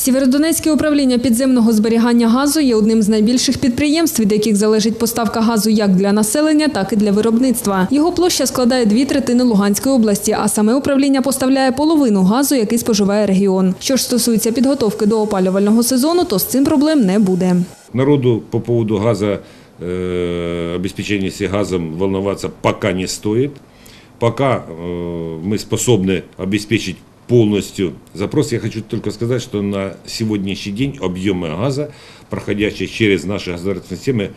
Сєвєродонецьке управління підземного зберігання газу є одним з найбільших підприємств, від яких залежить поставка газу як для населення, так і для виробництва. Його площа складає дві третини Луганської області, а саме управління поставляє половину газу, який споживає регіон. Що ж стосується підготовки до опалювального сезону, то з цим проблем не буде. Народу по поводу газа, э, обеспечения себе газом волноваться пока не стоит. Пока э, мы способны обеспечить полностью запрос. Я хочу только сказать, что на сегодняшний день объемы газа, проходящие через наши государственные системы,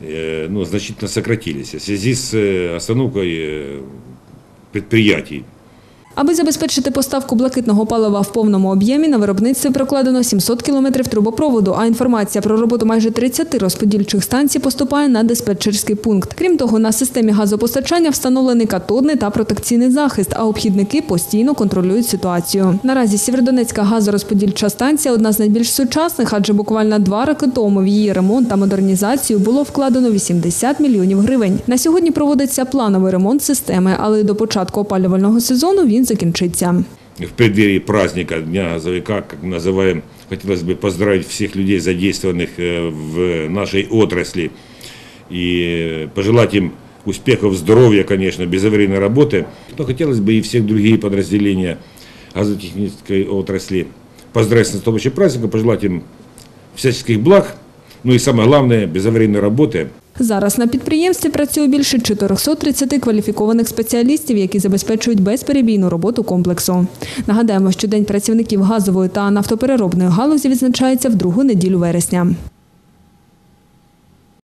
э, ну, значительно сократились в связи с э, остановкой э, предприятий. Аби забезпечити поставку блакитного палива в повному об'ємі, на виробництві прокладено 700 кілометрів трубопроводу, а інформація про роботу майже 30 розподільчих станцій поступає на диспетчерський пункт. Крім того, на системі газопостачання встановлений катодний та протекційний захист, а обхідники постійно контролюють ситуацію. Наразі Сєвєродонецька газорозподільча станція одна з найбільш сучасних, адже буквально два роки тому в її ремонт та модернізацію було вкладено 80 мільйонів гривень. На сьогодні проводиться плановий ремонт системи, але до початку опалювального сезону він закінчиться. в преддверии праздника Дня газовика, как называем, хотелось бы поздравить всех людей, задействованных э, в нашей отрасли, и пожелать им успехов, здоровья, конечно, безаварийной работы. Но хотелось бы и всех другие подразделения газотехнической отрасли поздравить с наступающим праздником, пожелать им всяческих благ, ну и самое главное, безаварийной работы. Зараз на підприємстві працює більше 430 кваліфікованих спеціалістів, які забезпечують безперебійну роботу комплексу. Нагадаємо, що День працівників газової та нафтопереробної галузі відзначається в другу неділю вересня.